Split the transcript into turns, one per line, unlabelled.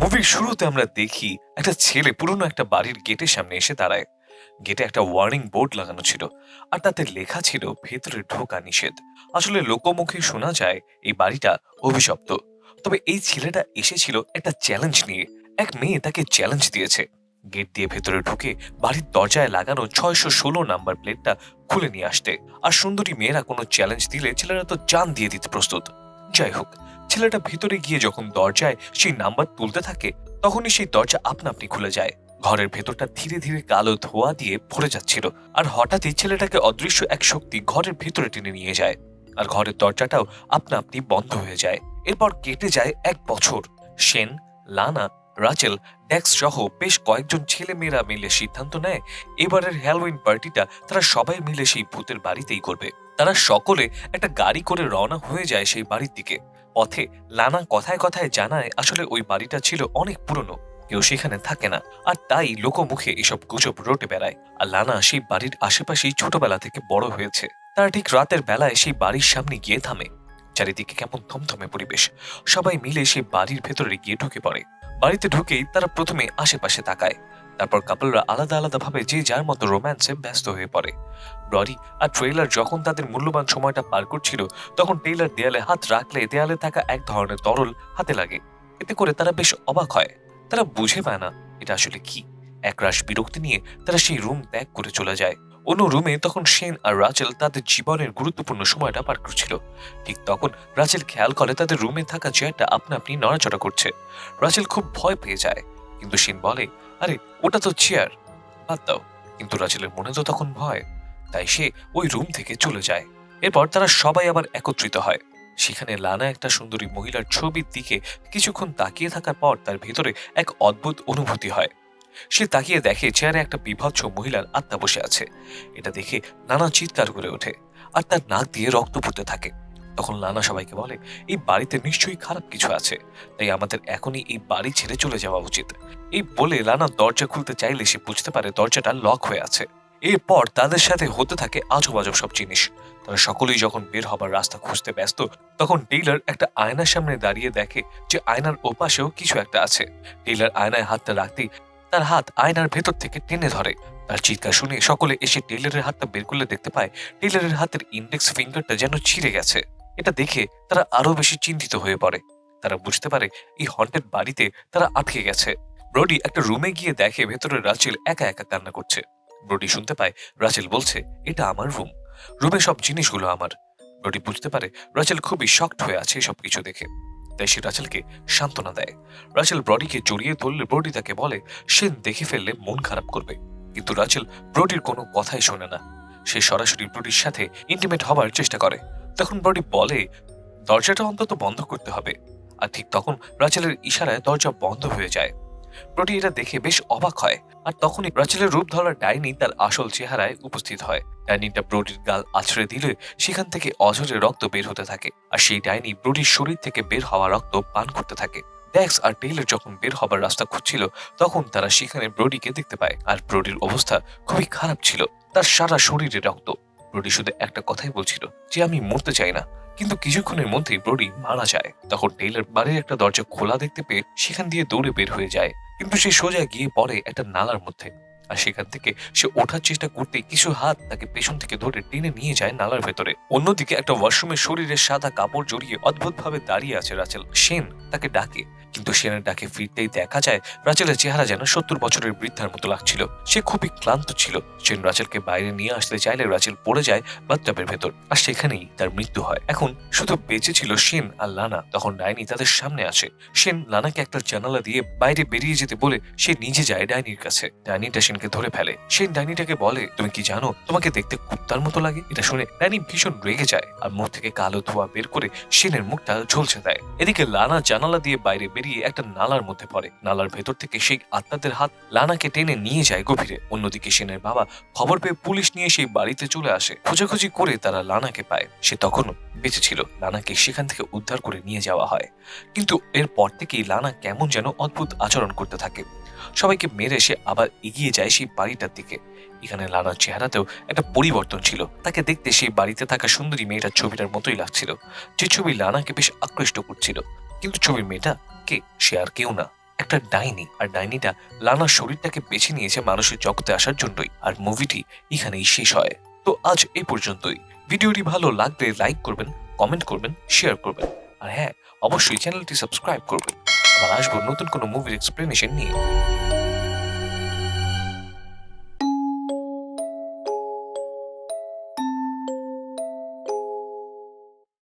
মুভির শুরুতে আমরা দেখি একটা ছেলে পুরনো একটা বাড়ির গেটের সামনে এসে দাঁড়ায়। গেটে একটা ওয়ার্নিং বোর্ড লাগানো ছিল আর তাতে লেখা ছিল, ভেতরে ঢোকা নিষেধ। আসলে লোকমুখে শোনা যায় এই বাড়িটা অভিশপ্ত। তবে এই ছেলেটা এসেছিল একটা চ্যালেঞ্জ নিয়ে। এক মেয়ে তাকে চ্যালেঞ্জ দিয়েছে। গেট দিয়ে ভেতরে ঢুকে বাড়ির দরজায় লাগানো ছয়শো ষোলো নাম্বার প্লেটটা খুলে নিয়ে আসতে। আর সুন্দরী মেয়েরা কোনো চ্যালেঞ্জ দিলে ছেলেরা তো জান দিয়ে দিতে প্রস্তুত। যাই হোক, ছেলেটা ভিতরে গিয়ে যখন দরজায় সেই নাম্বার তুলতে থাকে, তখনই সেই দরজা আপনা আপনি খুলে যায়। ঘরের ভেতরটা ধীরে ধীরে কালো ধোয়া দিয়ে ভরে যাচ্ছিল, আর হঠাৎই ছেলেটাকে অদৃশ্য এক শক্তি ঘরের ভেতরে টেনে নিয়ে যায়। আর ঘরের দরজাটাও আপনা আপনি বন্ধ হয়ে যায়। এরপর কেটে যায় এক বছর। সেন, লানা রাচেল, ডেক্স সহ বেশ কয়েকজন ছেলে মেয়েরা মিলে সিদ্ধান্ত নেয়, এবারের হ্যালোইন পার্টিটা তারা সবাই মিলে সেই ভূতের বাড়িতেই করবে। তারা সকলে একটা গাড়ি করে রওনা হয়ে যায় সেই বাড়ির দিকে। পথে লানা কথায় কথায় জানায় আসলে ওই বাড়িটা ছিল অনেক পুরনো, কেউ সেখানে থাকে না, আর তাই লোকমুখে এসব গুজব রটে বেড়ায়, আর লানা সেই বাড়ির আশেপাশেই ছোটবেলা থেকে বড় হয়েছে। তারা ঠিক রাতের বেলায় সেই বাড়ির সামনে গিয়ে থামে। চারিদিকে কেমন থমথমে পরিবেশ, সবাই মিলে সেই বাড়ির ভেতরে গিয়ে ঢুকে পড়ে। বাড়িতে ঢুকেই তারা প্রথমে আশেপাশে তাকায়। তারপর কাপলরা আলাদা আলাদা ভাবে যে যার মতো রোম্যান্সে ব্যস্ত হয়ে পড়ে। ব্রডি আর ট্রেলার যখন তাদের মূল্যবান সময়টা পার করছিল, তখন টেইলার দেয়ালে হাত রাখলে দেয়ালে থাকা এক ধরনের তরল হাতে লাগে। এতে করে তারা বেশ অবাক হয়। তারা বুঝে পায় না, এটা আসলে কি? একরাশ বিরক্তি নিয়ে তারা সেই রুম ত্যাগ করে চলে যায়। অন্য রুমে তখন সেন আর রাচেল তাদের জীবনের গুরুত্বপূর্ণ সময়টা পার করছিল। ঠিক তখন রাচেল খেয়াল করে তাদের রুমে থাকা চেয়ারটা আপনা আপনি নড়াচড়া করছে। রাচেল খুব ভয় পেয়ে যায়, কিন্তু সেন বলে, আরে, ওটা তো চেয়ার। বাদ দাও। কিন্তু রাচেলের মনে তো তখন ভয়, তাই সে ওই রুম থেকে চলে যায়। এরপর তারা সবাই আবার একত্রিত হয়। সেখানে লানা একটা সুন্দরী মহিলার ছবির দিকে কিছুক্ষণ তাকিয়ে থাকার পর তার ভেতরে এক অদ্ভুত অনুভূতি হয়। সে তাকিয়ে দেখে চেয়ারে একটা বিভৎস মহিলার আত্মা বসে আছে। এটা দেখে নানা চিৎকার করে ওঠে আর তার নাক দিয়ে রক্ত পড়তে থাকে। তখন লানা সবাইকে বলে, এই বাড়িতে নিশ্চয়ই খারাপ কিছু আছে, তাই আমাদের এখনই এই বাড়ি ছেড়ে চলে যাওয়া উচিত। এই বলে লানা দরজা খুলতে চাইলে সে বুঝতে পারে দরজাটা লক হয়ে আছে। এরপর তাদের সাথে হতে থাকে আজব সব জিনিস। তারা সকলেই যখন বের হবার রাস্তা খুঁজতে ব্যস্ত, তখন টেইলার একটা আয়নার সামনে দাঁড়িয়ে দেখে যে আয়নার ওপাশেও কিছু একটা আছে। টেইলার আয়নায় হাতটা রাখতেই তার হাত আয়নার ভেতর থেকে টেনে ধরে। তার চিৎকার শুনে সকলে এসে টেইলারের হাতটা বের করলে দেখতে পায়, টেইলারের হাতের ইন্ডেক্স ফিঙ্গারটা যেন ছিঁড়ে গেছে। এটা দেখে তারা আরও বেশি চিন্তিত হয়ে পড়ে। তারা বুঝতে পারে এই হন্টেড বাড়িতে তারা আটকে গেছে। ব্রডি একটা রুমে গিয়ে দেখে ভেতরে রাচেল একা একা কান্না করছে। ব্রডি শুনতে পায়, রাচেল বলছে, এটা আমার রুম রুমে সব জিনিসগুলো আমার। ব্রডি বুঝতে পারে, রাচেল খুবই শক্ট হয়ে আছে সব কিছু দেখে। তাই সে রাচেলকে সান্ত্বনা দেয়। রাচেল ব্রডিকে জড়িয়ে ধরলে ব্রডি তাকে বলে, সে দেখে ফেললে মন খারাপ করবে। কিন্তু রাচেল ব্রডির কোনো কথাই শোনে না। সে সরাসরি ব্রডির সাথে ইন্টিমেট হবার চেষ্টা করে। তখন ব্রডি বলে, দরজাটা অন্তত বন্ধ করতে হবে। আর ঠিক তখন রাচেলের ইশারায় দরজা বন্ধ হয়ে যায়। ব্রডি এটা দেখে বেশ অবাক হয়। আর তখনই রাচেলের রূপ ধরার ডাইনি তার আসল চেহারায় উপস্থিত হয়। ডাইনিটা ব্রোডির গাল আছড়ে দিলে সেখান থেকে অঝরে রক্ত বের হতে থাকে আর সেই ডাইনি ব্রোডির শরীর থেকে বের হওয়া রক্ত পান করতে থাকে। ড্যাক্স আর টেইলর যখন বের হবার রাস্তা খুঁজছিল, তখন তারা সেখানে ব্রোডিকে দেখতে পায় আর ব্রোডির অবস্থা খুবই খারাপ ছিল। তার সারা শরীরে রক্ত। ব্রোডি শুধু একটা কথাই বলছিল যে, আমি মরতে চাই না। কিন্তু কিছুক্ষণের মধ্যেই ব্রোডি মারা যায়। তখন টেইলর বাড়ির একটা দরজা খোলা দেখতে পেয়ে সেখান দিয়ে দৌড়ে বের হয়ে যায়। কিন্তু সে সোজা গিয়ে পড়ে একটা নালার মধ্যে। আর সেখান থেকে সে ওঠার চেষ্টা করতে কিছু হাত তাকে পেছন থেকে ধরে টেনে নিয়ে যায় নালার ভেতরে। অন্যদিকে একটা ওয়াশরুমে শরীরে সাদা কাপড় জড়িয়ে অদ্ভুতভাবে দাঁড়িয়ে আছে রাচেল। সেন তাকে ডাকে কিন্তু সেনের ডাকে ফিরতেই দেখা যায়, রাচেলের চেহারা যেন সত্তর বছরের বৃদ্ধার মতো লাগছিল। সে খুবই ক্লান্ত ছিল। সেন রাচেলকে বাইরে নিয়ে আসতে চাইলে রাচেল পড়ে যায় বাথটাবের ভেতর। আর সেখানেই তার মৃত্যু হয়। এখন শুধু বেঁচে ছিল সেন আর লানা। তখন ডাইনি তাদের সামনে আসে সেন লানাকে একটা জানালা দিয়ে বাইরে বেরিয়ে যেতে বলে সে নিজে যায় ডাইনির কাছে। ডাইনিটা সেনকে ধরে ফেলে। সেন ডাইনিটাকে বলে, তুমি কি জানো? তোমাকে দেখতে কুত্তার মতো লাগে? এটা শুনে ডাইনি ভীষণ রেগে যায়। আর মুখ থেকে কালো ধোয়া বের করে সেনের মুখটা ঝলসে দেয়। এদিকে লানা জানালা দিয়ে বাইরে বেরিয়ে একটা নালার মধ্যে পড়ে। নালার ভেতর থেকে সেই আত্মাদের হাত লানাকে টেনে নিয়ে যায় গভীরে। অন্যদিকে সেনের বাবা খবর পেয়ে পুলিশ নিয়ে সেই বাড়িতে চলে আসে। খোঁজাখুঁজি করে তারা লানাকে পায়। সে তখনও বেঁচে ছিল। লানাকে সেখান থেকে উদ্ধার করে নিয়ে যাওয়া হয়। কিন্তু এরপর থেকেই লানা কেমন যেন অদ্ভুত আচরণ করতে থাকে। সবাইকে মেরে সে আবার এগিয়ে যায় সেই বাড়িটার দিকে। এখানে লানার চেহারাতেও একটা পরিবর্তন ছিল। তাকে দেখতে সেই বাড়িতে থাকা সুন্দরী মেয়েটার ছবিটার মতোই লাগছিল। যে ছবি লানাকে বেশ আকৃষ্ট করছিল। কিন্তু ছবির মেয়েটা কে? সে আর কেউ না। একটা ডাইনি। আর ডাইনিটা লানার শরীরটাকে বেছে নিয়েছে মানুষের জগতে আসার জন্যই। আর মুভিটি এখানেই শেষ হয়। তো আজ এই পর্যন্তই। ভিডিওটি ভালো লাগলে লাইক করবেন, কমেন্ট করবেন, শেয়ার করবেন। আর হ্যাঁ অবশ্যই চ্যানেলটি সাবস্ক্রাইব করবেন। আবার আসব নতুন কোনো মুভির এক্সপ্লেনেশন নিয়ে।